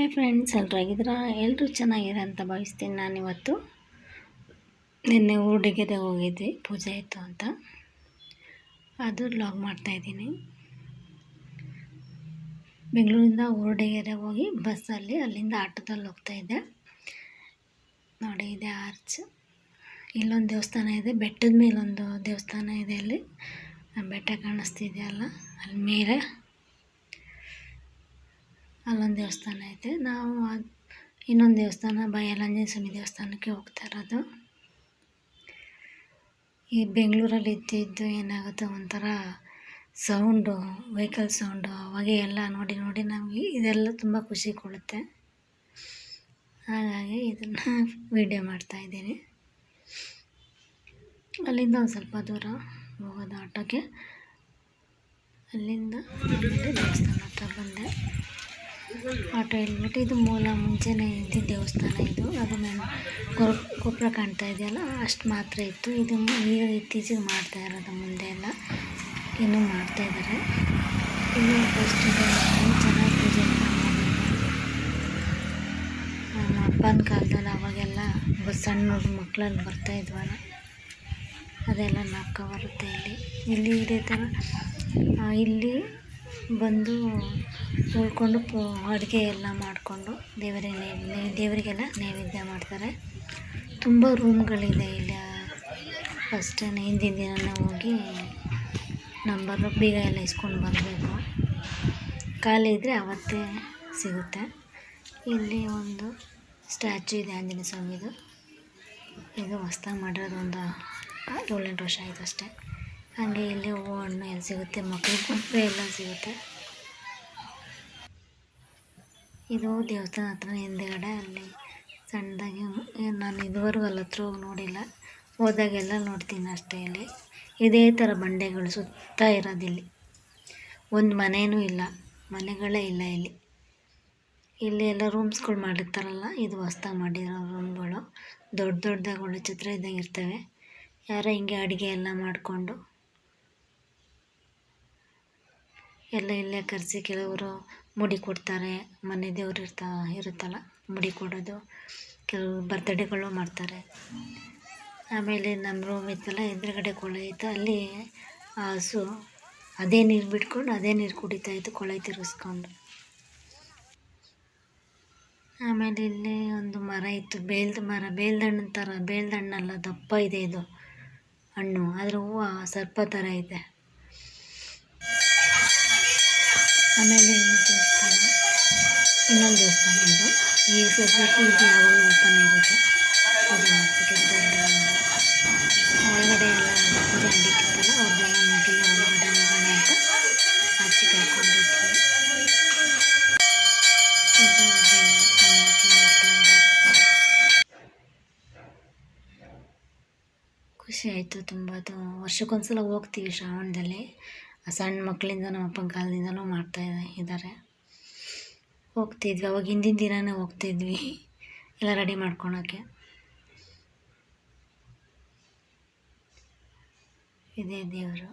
Hi friends ಎಲ್ಲರೂ ಆಗಿದ್ರ ಎಲ್ಲರೂ ಚೆನ್ನಾಗಿದೆ ಅಂತ ಭಾವಿಸ್ತೀನಿ ನಾನಿವತ್ತು ನಿನ್ನೆ ಊರಿಗೆ ಹೋಗಿದ್ವಿ ಪೂಜೆ ಇತ್ತು ಅಂತ. ಅದು ಲಾಗ್ ಮಾಡ್ತಾಯಿದ್ದೀನಿ ಬೆಂಗಳೂರಿಂದ ಊರುಡೆಗೆರೆ ಹೋಗಿ ಬಸ್ಸಲ್ಲಿ ಅಲ್ಲಿಂದ ಆಟೋದಲ್ಲಿ ಹೋಗ್ತಾಯಿದ್ದೆ ನೋಡಿ, ಇದೆ ಆರ್ಚ್ ಇಲ್ಲೊಂದು ದೇವಸ್ಥಾನ ಇದೆ, ಬೆಟ್ಟದ ಮೇಲೊಂದು ದೇವಸ್ಥಾನ ಇದೆ ಅಲ್ಲಿ. ಬೆಟ್ಟ ಕಾಣಿಸ್ತಿದೆಯಲ್ಲ ಅಲ್ಲಿ ಮೇಲೆ. ಅಲ್ಲೊಂದು ದೇವಸ್ಥಾನ ಐತೆ. ನಾವು ಇನ್ನೊಂದು ದೇವಸ್ಥಾನ ಬಯಲಾಂಜನೇಯ ಸ್ವಾಮಿ ದೇವಸ್ಥಾನಕ್ಕೆ ಹೋಗ್ತಾ ಇರೋದು. ಈ ಬೆಂಗಳೂರಲ್ಲಿ ಇದ್ದಿದ್ದು ಏನಾಗುತ್ತೆ ಒಂಥರ ಸೌಂಡು, ವೆಹಿಕಲ್ ಸೌಂಡು, ಅವಾಗೆ ಎಲ್ಲ ನೋಡಿ ನೋಡಿ ನಮಗೆ ಇದೆಲ್ಲ ತುಂಬ ಖುಷಿ ಕೊಡುತ್ತೆ. ಹಾಗಾಗಿ ಇದನ್ನು ವೀಡಿಯೋ ಮಾಡ್ತಾಯಿದ್ದೀನಿ ಅಲ್ಲಿಂದ ಒಂದು ಸ್ವಲ್ಪ ದೂರ ಹೋಗೋದು ಆಟೋಗೆ. ಅಲ್ಲಿಂದ ದೇವಸ್ಥಾನ ಹತ್ರ ಬಂದೆ. ಆಟೋ ಹೇಳ್ಬಿಟ್ಟು ಇದು ಮೂಲ ಮುಂಚೆನೇ ಇದ್ದಿದ್ದ ದೇವಸ್ಥಾನ ಇದು. ಅದು ನಾನು ಗೊಬ್ಬರ ಕಾಣ್ತಾ ಇದೆಯಲ್ಲ, ಅಷ್ಟು ಮಾತ್ರ ಇತ್ತು. ಇದು ಈಗ ಇತ್ತೀಚೆಗೆ ಮಾಡ್ತಾ ಇರೋದು ಮುಂದೆ ಎಲ್ಲ. ಇನ್ನೂ ಮಾಡ್ತಾ ಇದ್ದಾರೆ ಇನ್ನೂ ಫಸ್ಟ್ ಚೆನ್ನಾಗಿ ಪೂಜೆ ನಮ್ಮ ಅಪ್ಪನ ಕಾಲದಲ್ಲಿ ಅವಾಗೆಲ್ಲ ಸಣ್ಣ ಮಕ್ಕಳಲ್ಲಿ ಬರ್ತಾ ಇದ್ವಲ್ಲ, ಅದೆಲ್ಲ ನಾಕ ಬರುತ್ತೆ ಇಲ್ಲಿ. ಇಲ್ಲಿ ಇದೇ ಥರ ಇಲ್ಲಿ ಬಂದು ಉಳ್ಕೊಂಡು ಪೂ ಅಡುಗೆ ಎಲ್ಲ ಮಾಡಿಕೊಂಡು ದೇವರಿಗೆ ದೇವರಿಗೆಲ್ಲ ನೈವೇದ್ಯ ಮಾಡ್ತಾರೆ. ತುಂಬ ರೂಮ್ಗಳಿದೆ ಇಲ್ಲಿ. ಫಸ್ಟ್ ಹಿಂದಿನ ದಿನನೇ ಹೋಗಿ ನಂಬರ್ ಬೀಗ ಎಲ್ಲ ಇಸ್ಕೊಂಡು ಬರಬೇಕು. ಖಾಲಿ ಇದ್ದರೆ ಅವತ್ತೇ ಸಿಗುತ್ತೆ. ಇಲ್ಲಿ ಒಂದು ಸ್ಟ್ಯಾಚು ಇದೆ ಆಂಜನೇಯ ಸ್ವಾಮಿದು. ಇದು ಹೊಸ್ದಾಗಿ ಮಾಡಿರೋದು ಒಂದು ಏಳೆಂಟು ವರ್ಷ ಆಯಿತು ಅಷ್ಟೇ. ಹಾಗೆ ಇಲ್ಲಿ ಹೂವು, ಹಣ್ಣು ಎಲ್ಲ ಸಿಗುತ್ತೆ ಮಕ್ಕಳಿಗೆ ಗುಂಪೆ ಎಲ್ಲ ಸಿಗುತ್ತೆ. ಇದು ದೇವಸ್ಥಾನ ಹತ್ರ ಹಿಂದೆಗಡೆ, ಅಲ್ಲಿ ಸಣ್ಣದಾಗಿ ನಾನು ಇದುವರೆಗೂ ಅಲ್ಲಿ ಹತ್ರ ಹೋಗಿ ನೋಡಿಲ್ಲ. ಹೋದಾಗೆಲ್ಲ ನೋಡ್ತೀನಿ ಅಷ್ಟೇ ಇಲ್ಲಿ. ಇದೇ ಥರ ಬಂಡೆಗಳು ಸುತ್ತ ಇರೋದಿಲ್ಲಿ ಒಂದು ಮನೆಯೂ ಇಲ್ಲ, ಮನೆಗಳೇ ಇಲ್ಲ ಇಲ್ಲಿ. ಇಲ್ಲಿ ಎಲ್ಲ ರೂಮ್ಸ್ಗಳು ಮಾಡಿರ್ತಾರಲ್ಲ, ಇದು ಹೊಸ್ದಾಗಿ ಮಾಡಿರೋ ರೂಮ್ಗಳು. ದೊಡ್ಡ ದೊಡ್ಡದಾಗಿ ಚಿತ್ರ ಇದ್ದಂಗೆ ಇರ್ತವೆ. ಯಾರೋ ಹಿಂಗೆ ಅಡುಗೆ ಎಲ್ಲ ಮಾಡಿಕೊಂಡು ಎಲ್ಲ ಇಲ್ಲೇ ಕರೆಸಿ ಕೆಲವರು ಮುಡಿ ಕೊಡ್ತಾರೆ. ಮನೆ ದೇವ್ರು ಇರ್ತಾ, ಇರುತ್ತಲ್ಲ, ಮುಡಿ ಕೊಡೋದು. ಕೆಲವು ಬರ್ತಡೇಗಳು ಮಾಡ್ತಾರೆ. ಆಮೇಲೆ ನಮ್ಮ ರೂಮ್ ಇತ್ತಲ್ಲ, ಎದುರುಗಡೆ ಕೊಳ ಇತ್ತು. ಅಲ್ಲಿ ಹಸು ಅದೇ ನೀರು ಬಿಟ್ಕೊಂಡು ಅದೇ ನೀರು ಕುಡಿತಾ ಇತ್ತು, ಕೊಳೆ ತಿರುಗಿಸ್ಕೊಂಡು. ಆಮೇಲೆ ಇಲ್ಲಿ ಒಂದು ಮರ ಇತ್ತು, ಬೇಲ್ದ ಮರ ಬೇಲ್ದಣ್ಣ ಥರ, ಬೇಲ್ದಣ್ಣಲ್ಲ, ದಪ್ಪ ಇದೆ ಇದು ಹಣ್ಣು. ಅದರ ಹೂವು ಸರ್ಪ ಥರ ಇದೆ. ಆಮೇಲೆ ದೇವಸ್ಥಾನ, ಇನ್ನೊಂದು ದೇವಸ್ಥಾನ ಇದು. ಈ ಸೊಸೈಟಿ ಇದು ಯಾವಾಗಲೂ ಓಪನ್ ಇರುತ್ತೆ ಮಾಡ್ತಿದ್ದು ಒಳಗಡೆ ಎಲ್ಲ ಪೂಜೆ ನಡೀತಿತ್ತಲ್ಲ ಅವ್ರದ್ದೆಲ್ಲ ಮುಗಿ ಒಳಗಡೆ ಹೋಗೋಣ ಅಂತ ಆಚೆ ಕರ್ಕೊಂಡಿದ್ವಿ. ಖುಷಿ ಆಯಿತು ತುಂಬ. ವರ್ಷಕ್ಕೊಂದ್ಸಲ ಹೋಗ್ತೀವಿ ಶ್ರಾವಣದಲ್ಲಿ. ಸಣ್ಣ ಮಕ್ಕಳಿಂದ ನಮ್ಮ ಅಪ್ಪನ ಕಾಲದಿಂದಲೂ ಮಾಡ್ತಾ ಇದ್ದಾರೆ ಹೋಗ್ತಿದ್ವಿ, ಅವಾಗ ಹಿಂದಿನ ದಿನವೇ ಹೋಗ್ತಿದ್ವಿ, ಎಲ್ಲ ರೆಡಿ ಮಾಡ್ಕೊಳಕ್ಕೆ. ಇದೇ ದೇವರು.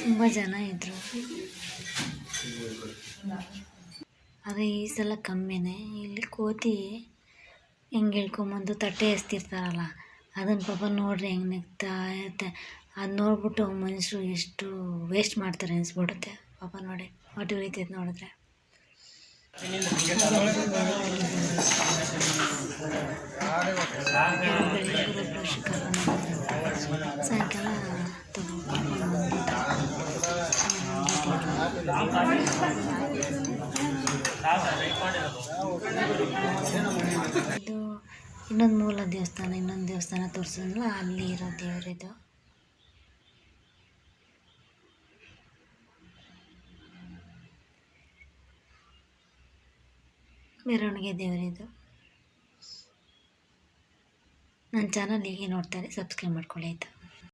ತುಂಬ ಜನ ಇದ್ದರು ಆದರೆ ಈ ಸಲ ಕಮ್ಮಿನೇ. ಇಲ್ಲಿ ಕೋತಿ ಹೆಂಗೆ ಹೇಳ್ಕೊಂಬಂದು ತಟ್ಟೆ ಎಸ್ತಿರ್ತಾರಲ್ಲ ಅದನ್ನು ಪಾಪ ನೋಡಿರಿ ಹೆಂಗೆ ನೆಗ್ತಾ ಇರುತ್ತೆ. ಅದು ನೋಡ್ಬಿಟ್ಟು ಮನುಷ್ಯರು ಎಷ್ಟು ವೇಸ್ಟ್ ಮಾಡ್ತಾರೆ ಅನಿಸ್ಬಿಡುತ್ತೆ. ಪಾಪ ನೋಡಿ, ಹೊಟ್ಟೆ ಉಳಿತೈತೆ ನೋಡಿದ್ರೆ. ಸಾಯಂಕಾಲ ಇದು ಇನ್ನೊಂದು ಮೂಲ ದೇವಸ್ಥಾನ, ಇನ್ನೊಂದು ದೇವಸ್ಥಾನ ತೋರಿಸಿದ್ನಲ್ಲ, ಅಲ್ಲಿ ಇರೋ ದೇವರಿದು. ಮೆರವಣಿಗೆ ದೇವರಿದು. ನನ್ನ ಚಾನಲ್ ಹೀಗೆ ನೋಡ್ತಾರೆ ಸಬ್ಸ್ಕ್ರೈಬ್ ಮಾಡ್ಕೊಳ್ಳಿ, ಆಯಿತಾ?